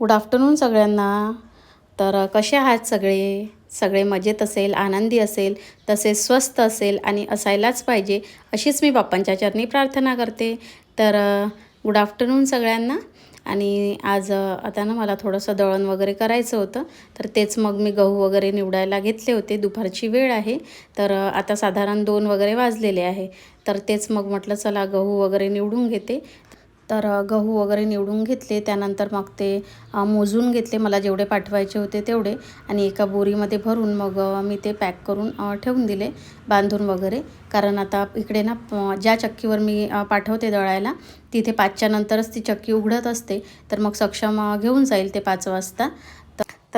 Good afternoon सगळ्यांना. तर कसे आहात सगळे? सगळे मजेत असेल आनंदी असेल तसेच स्वस्त असेल आणि असायलाच पाहिजे अशीच मी बाप्पांच्या चरणी प्रार्थना करते. तर गुड आफ्टरनून सगळ्यांना. आणि आज आता ना मला थोडंसं दळण वगैरे करायचं होतं. तर तेच मग मी गहू वगैरे निवडायला घेतले होते. दुपारची वेळ आहे. तर आता साधारण दोन वगैरे वाजलेले आहे. तर तेच मग म्हटलं चला गहू वगैरे निवडून घेते. तर गहू वगैरे निवडून घेतले. त्यानंतर मग ते मोजून घेतले. मला जेवढे पाठवायचे होते तेवढे. आणि एका बोरीमध्ये भरून मग मी ते पॅक करून ठेवून दिले बांधून वगैरे. कारण आता इकडे ना प- ज्या चक्कीवर मी पाठवते दळायला तिथे पाचच्या नंतरच ती चक्की उघडत असते. तर मग सक्षम घेऊन जाईल ते पाच वाजता.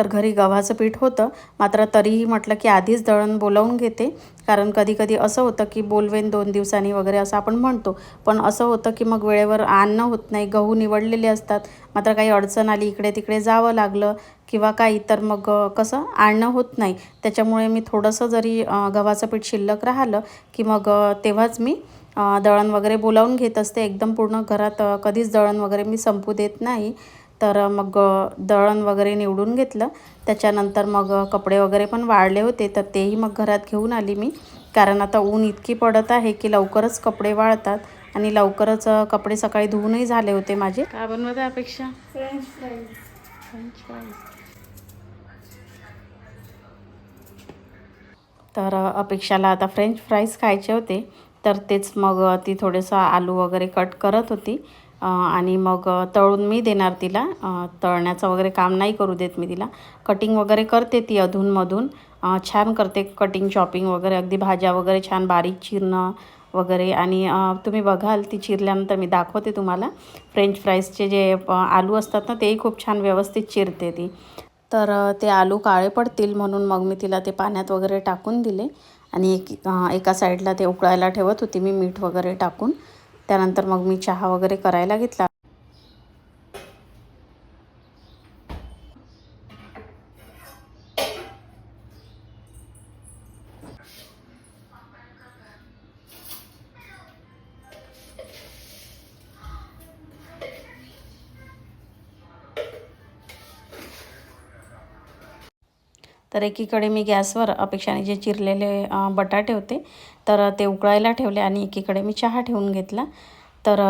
तर- घरी गव्हाचं पीठ होतं. मात्र तरीही म्हटलं की आधीच दळण बोलावून घेते. कारण कधी कधी असं होतं की बोलवेन दोन दिवसांनी वगैरे असं आपण म्हणतो. पण असं होतं की मग वेळेवर आणणं होत नाही गहू निवडलेले असतात. मात्र काही अडचण आली इकडे तिकडे जावं लागलं किंवा काही तर मग कसं आणणं होत नाही. त्याच्यामुळे मी थोडंसं जरी गव्हाचं पीठ शिल्लक राहिलं की मग तेव्हाच मी दळण वगैरे बोलावून घेत असते. एकदम पूर्ण घरात कधीच दळण वगैरे मी संपू देत नाही. तर मग दळण वगैरे निवडून घेतलं. त्याच्यानंतर मग कपडे वगैरे पण वाळले होते. तर तेही मग घरात घेऊन आली मी. कारण आता ऊन इतकी पडत आहे की लवकरच कपडे वाळतात. आणि लवकरच कपडे सकाळी धुवूनही झाले होते माझे. काय बनवत आहे अपेक्षा तर अपेक्षाला आता फ्रेंच फ्राईज खायचे होते. तर तेच मग ती थोडंसं आलू वगैरे कट करत होती. आणि मग तळून मी देणार तिला. तळण्याचं वगैरे काम नाही करू देत मी तिला. कटिंग वगैरे करते ती अधूनमधून. छान करते कटिंग चॉपिंग वगैरे. अगदी भाज्या वगैरे छान बारीक चिरणं वगैरे. आणि तुम्ही बघाल ती चिरल्यानंतर मी दाखवते तुम्हाला. फ्रेंच फ्राईजचे जे आलू असतात ना तेही खूप छान व्यवस्थित चिरते ती. तर ते आलू काळे पडतील म्हणून मग मी तिला ते पाण्यात वगैरे टाकून दिले. आणि एक एका साईडला ते उकळायला ठेवत होती मी मीठ वगैरे टाकून. त्यानंतर मग मी चहा वगैरे करायला घेतला. तर एकीकडे मी गॅसवर अपेक्षाने जे चिरलेले बटाटे होते तर ते उकळायला ठेवले आणि एकीकडे मी चहा ठेवून घेतला. तर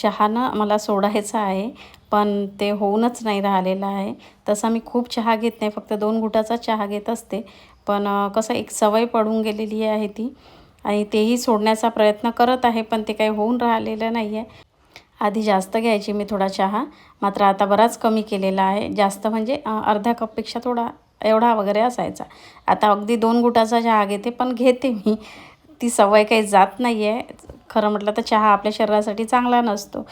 चहा ना मला सोडायचा आहे पण ते होऊनच नाही राहिलेलं आहे. तसा मी खूप चहा घेत नाही फक्त दोन घुटाचा चहा घेत असते. पण कसं एक सवय पडून गेलेली आहे ती आणि तेही सोडण्याचा प्रयत्न करत आहे पण ते काही होऊन राहिलेलं नाही आहे आधी जास्त घ्यायची मी थोडा चहा मात्र आता बराच कमी केलेला आहे. जास्त म्हणजे अर्ध्या कपपेक्षा थोडा एवढा वगैरे असायचा. आता अगदी दोन गुटाचा चहा घेते पण घेते मी. ती सवय काही जात नाही आहे खरं म्हटलं तर चहा आपल्या शरीरासाठी चांगला नसतो.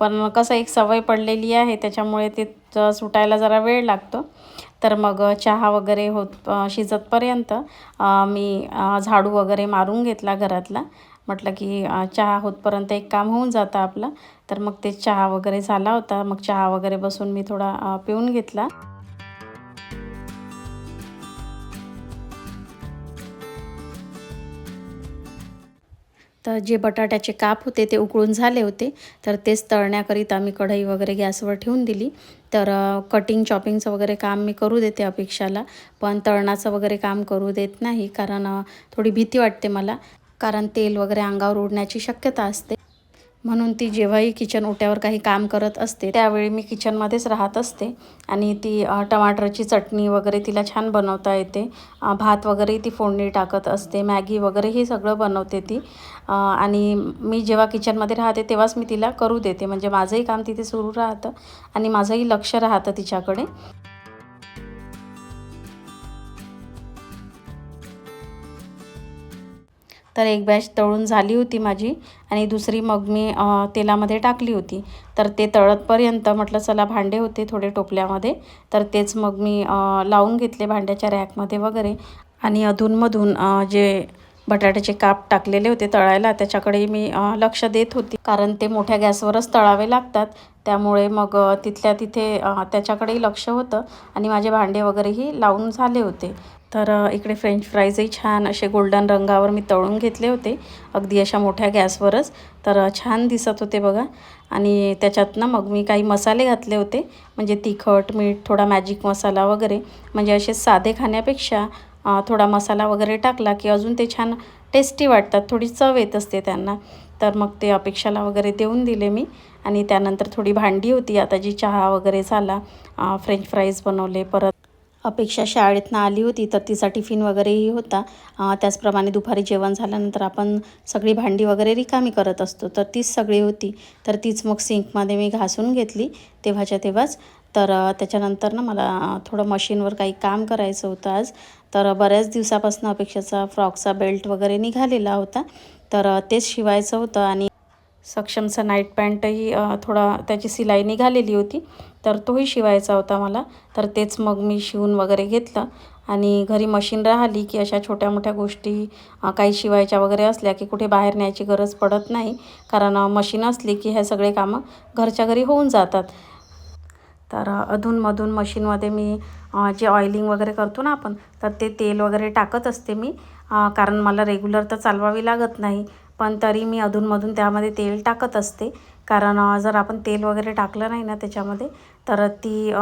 पण कसं एक सवय पडलेली आहे त्याच्यामुळे ते सुटायला जरा वेळ लागतो. तर मग चहा वगैरे होत शिजतपर्यंत मी झाडू वगैरे मारून घेतला घरातला. म्हटलं की चहा होतपर्यंत एक काम होऊन जातं आपलं. तर मग ते चहा वगैरे झाला होता. मग चहा वगैरे बसून मी थोडा पिऊन घेतला. तर जे बटाट्याचे काप होते ते उकळून झाले होते. तर तेच तळण्याकरिता मी कढई वगैरे गॅसवर ठेवून दिली. तर कटिंग चॉपिंगचं वगैरे काम मी करू देते अपेक्षाला पण तळणाचं वगैरे काम करू देत नाही कारण थोडी भीती वाटते मला. कारण तेल वगैरे अंगावर उडण्याची शक्यता असते. म्हणून ती जेव्हाही किचन ओट्यावर काही काम करत असते त्यावेळी मी किचनमध्येच राहत असते. आणि ती टमाटरची चटणी वगैरे तिला छान बनवता येते. भात वगैरे ती फोडणी टाकत असते मॅगी वगैरे हे सगळं बनवते ती. आणि मी जेव्हा किचनमध्ये राहते तेव्हाच मी तिला करू देते. म्हणजे माझंही काम तिथे सुरू राहतं आणि माझंही लक्ष राहतं तिच्याकडे. तर एक बॅच तळून झाली होती माझी आणि दुसरी मग मी तेलामध्ये टाकली होती. तर ते तळतपर्यंत म्हटलं चला भांडे होते थोडे टोपल्यामध्ये. तर तेच मग मी लावून घेतले भांड्याच्या रॅकमध्ये वगैरे. आणि अधूनमधून जे बटाट्याचे काप टाकलेले होते तळायला त्याच्याकडे मी लक्ष देत होती. कारण ते मोठ्या गॅसवरच तळावे लागतात. त्यामुळे मग तिथल्या तिथे त्याच्याकडेही लक्ष होतं आणि माझे भांडे वगैरेही लावून झाले होते. तर इकडे फ्रेंच फ्राईजही छान असे गोल्डन रंगावर मी तळून घेतले होते. अगदी अशा मोठ्या गॅसवरच. तर छान दिसत होते बघा. आणि त्याच्यात ना मग मी काही मसाले घातले होते. म्हणजे तिखट मीठ थोडा मॅजिक मसाला वगैरे. म्हणजे असे साधे खाण्यापेक्षा थोडा मसाला वगैरे टाकला की अजून ते छान टेस्टी वाटतात. थोडी चव येत असते त्यांना. तर मग ते अपेक्षाला वगैरे देऊन दिले मी. आणि त्यानंतर थोडी भांडी होती. आता जी चहा वगैरे झाला फ्रेंच फ्राईज बनवले परत अपेक्षा शाळेतनं आली होती तर तिचा टिफिन वगैरेही होता. त्याचप्रमाणे दुपारी जेवण झाल्यानंतर आपण सगळी भांडी वगैरे रिकामी करत असतो तर तीच सगळी होती. तर तीच मग सिंकमध्ये मी घासून घेतली तेव्हाच्या तेव्हाच. तर त्याच्यानंतर ना मला थोडं मशीनवर काही काम करायचं होतं आज. तर बऱ्याच दिवसापासून अपेक्षाचा फ्रॉकचा बेल्ट वगैरे निघालेला होता. तर तेच शिवायचं होतं आणि सक्षमचा नाईट पॅन्टही थोडा त्याची सिलाई निघालेली होती. तर तोही शिवायचा होता मला. तर तेच मग मी शिवून वगैरे घेतलं. आणि घरी मशीन राहिली की अशा छोट्या मोठ्या गोष्टी काही शिवायच्या वगैरे असल्या की कुठे बाहेर न्यायची गरज पडत नाही. कारण मशीन असली की हे सगळे कामं घरच्या घरी होऊन जातात. तर अधूनमधून मशीनमध्ये मी जे ऑइलिंग वगैरे करतो ना आपण तर ते तेल वगैरे टाकत असते मी. कारण मला रेग्युलर तर चालवावी लागत नाही. पण तरी मी अधूनमधून त्यामध्ये तेल टाकत असते. कारण जर आपण तेल वगैरे टाकलं नाही ना त्याच्यामध्ये तर ती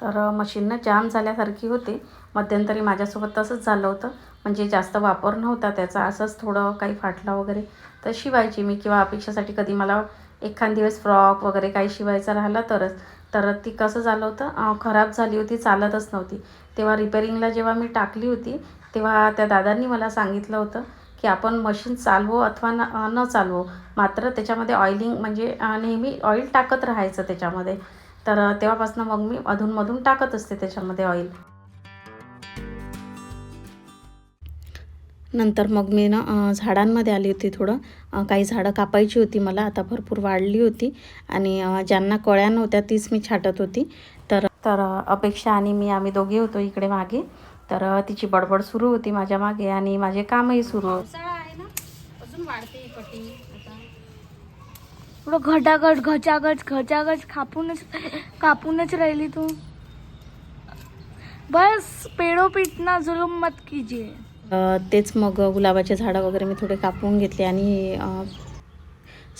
तर मशीन जाम झाल्यासारखी होते. मध्यंतरी माझ्यासोबत तसंच झालं होतं. म्हणजे जास्त वापर नव्हता त्याचा असंच थोडं काही फाटला वगैरे. तर शिवायची मी किंवा अपेक्षासाठी कधी मला एखाद दिवस फ्रॉक वगैरे काही शिवायचा राहिला तरच. तर ती कसं झालं होतं खराब झाली होती चालतच नव्हती. तेव्हा रिपेरिंगला जेव्हा मी टाकली होती तेव्हा त्या दादांनी मला सांगितलं होतं की आपण मशीन चालवो अथवा न न चालवो. मात्र त्याच्यामध्ये ऑइलिंग म्हणजे नेहमी ऑइल टाकत राहायचं त्याच्यामध्ये. तर तेव्हापासून मग मी अधूनमधून टाकत असते त्याच्यामध्ये ऑइल नंतर मग मी ना झाडांमध्ये आली होती थोडं. काही झाडं कापायची होती मला आता भरपूर वाढली होती. आणि ज्यांना कळ्या नव्हत्या तीच मी छाटत होती. तर तर अपेक्षा आणि मी आम्ही दोघे होतो इकडे मागे. तर तिची बडबड सुरू होती माझ्या मागे आणि माझे कामही सुरू होते. आहे ना अजून वाढते थोडं घटाघट घचाघच घचाघच कापूनच कापूनच राहिली तू. बस पेड़ो पिटना जुलूम मत कीजिए. तेच मग गुलाबाचे झाडं वगैरे मी थोडे कापून घेतले आणि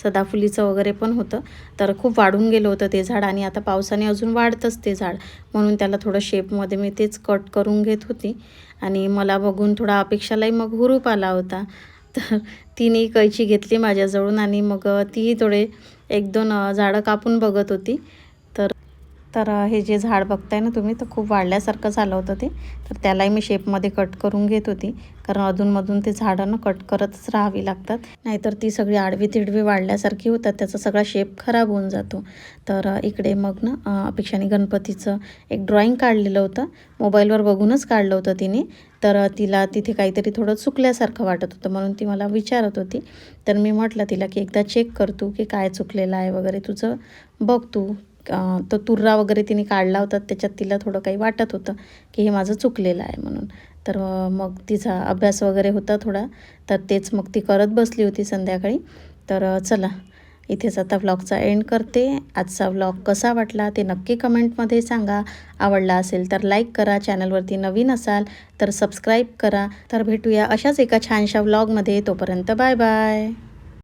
सदाफुलीचं वगैरे पण होतं. तर खूप वाढून गेलं होतं ते झाड आणि आता पावसाने अजून वाढतंच ते झाड. म्हणून त्याला थोडं शेपमध्ये मी तेच कट करून घेत होती. आणि मला बघून थोडा अपेक्षालाही मग हुरूप आला होता. तर तिने कैची घेतली माझ्याजवळून आणि मग तीही थोडे एक दोन झाडं कापून बघत होती. तर हे जे झाड बघताय ना तुम्ही तर खूप वाढल्यासारखं झालं होतं ते. तर त्यालाही मी शेपमध्ये कट करून घेत होती. कारण अधूनमधून ते झाडं ना कट करतच राहावी लागतात. नाहीतर ती सगळी आडवी तिडवी वाढल्यासारखी होतात. त्याचा सगळा शेप खराब होऊन जातो. तर इकडे मग ना अपेक्षाने गणपतीचं एक ड्रॉइंग काढलेलं होतं. मोबाईलवर बघूनच काढलं होतं तिने. तर तिला तिथे काहीतरी थोडं चुकल्यासारखं वाटत होतं म्हणून ती मला विचारत होती. तर मी म्हटलं तिला की एकदा चेक कर तू की काय चुकलेलं आहे वगैरे. तुझं बघ तू. तो तुर्रा वगैरे तिने काढला होता त्याच्यात तिला थोडं काही वाटत होतं की हे माझं चुकलेलं आहे म्हणून. तर मग तिचा अभ्यास वगैरे होता थोडा तर तेच मग ती करत बसली होती संध्याकाळी. तर चला इथेच आता व्लॉगचा एंड करते. आजचा व्लॉग कसा वाटला ते नक्की कमेंटमध्ये सांगा. आवडला असेल तर लाईक करा चॅनलवरती नवीन असाल तर सबस्क्राईब करा. तर भेटूया अशाच एका छानशा व्लॉगमध्ये तोपर्यंत बाय बाय.